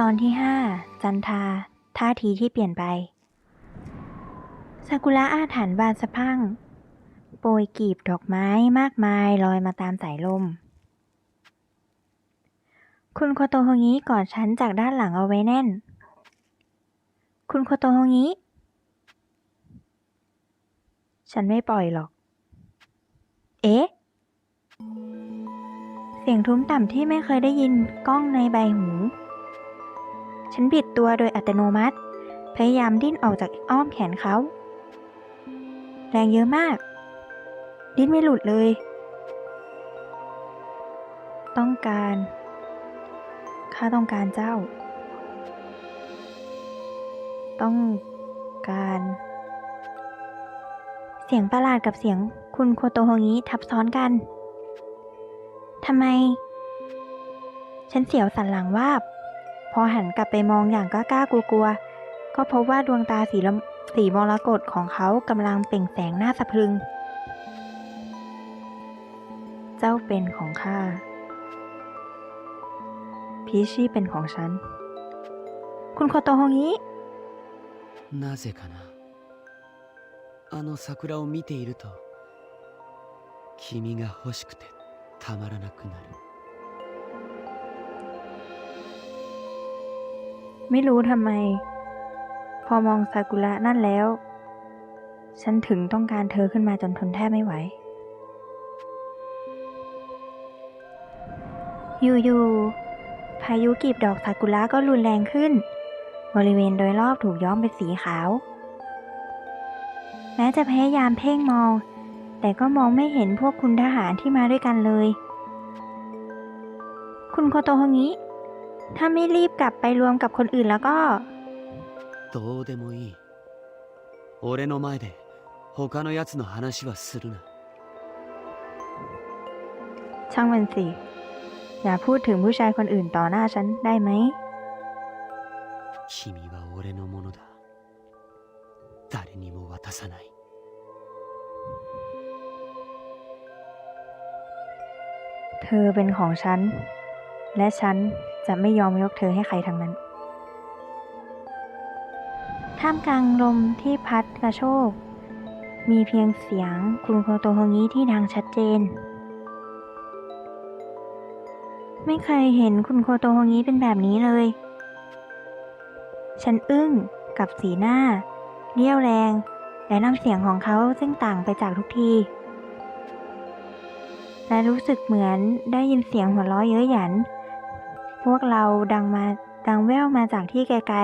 ตอนที่ห้าจันทา ท่าทีที่เปลี่ยนไปซากุระอาถรรพ์บานสะพั่ง โปรยกลีบดอกไม้มากมายลอยมาตามสายลม คุณโคโตโฮงิกอดฉันจากด้านหลังเอาไว้แน่น คุณโคโตโฮงิฉันไม่ปล่อยหรอก เอ๊ะ เสียงทุ้มต่ำที่ไม่เคยได้ยินก้องในใบหู ฉันบิดตัวโดยอัตโนมัติ พยายามดิ้นออกจากอ้อมแขนเขา แรงเยอะมาก ดิ้นไม่หลุดเลย ต้องการข้าต้องการเจ้า ต้องการ เสียงประหลาดกับเสียงคุณโคโตโฮงิทับซ้อนกัน ทำไม ฉันเสียวสันหลังวาบ พอหันกลับไปมองอย่างกล้าๆกลัวๆ ก็พบว่าดวงตาสีลำสีมรกตของเขากำลังเปล่งแสงหน้าสะพรึง เจ้าเป็นของข้า พีชี่เป็นของฉัน คุณโคโตโฮงิ なぜかなあの桜を見ていると君が欲しくてたまらなくなる ไม่รู้ทำไม พอมองซากุระนั่นแล้ว ฉันถึงต้องการเธอขึ้นมาจนทนแทบไม่ไหว อยู่ๆ พายุกีบดอกซากุระก็รุนแรงขึ้น บริเวณโดยรอบถูกย้อมเป็นสีขาว แม้จะพยายามเพ่งมอง แต่ก็มองไม่เห็นพวกคุณทหารที่มาด้วยกันเลย คุณโคโตฮงิ ถ้าไม่รีบกลับไปรวมกับคนอื่นแล้วก็ どうでもいい俺の前で他のやつの話はするな ช่างมันสิ อย่าพูดถึงผู้ชายคนอื่นต่อหน้าฉันได้ไหม 君は俺のものだ誰にも渡さない เธอเป็นของฉัน และฉันจะไม่ยอมยกเธอให้ใครทั้งนั้น ท่ามกลางลมที่พัดกระโชก มีเพียงเสียงคุณโคโตโฮงิที่ดังชัดเจน ไม่เคยเห็นคุณโคโตโฮงิเป็นแบบนี้เลย ฉันอึ้งกับสีหน้าเรี่ยวแรง และน้ำเสียงของเขาซึ่งต่างไปจากทุกที และรู้สึกเหมือนได้ยินเสียงหัวเราะเย้ยหยัน พวกเราดังมาดังแว่วมาจากที่ไกล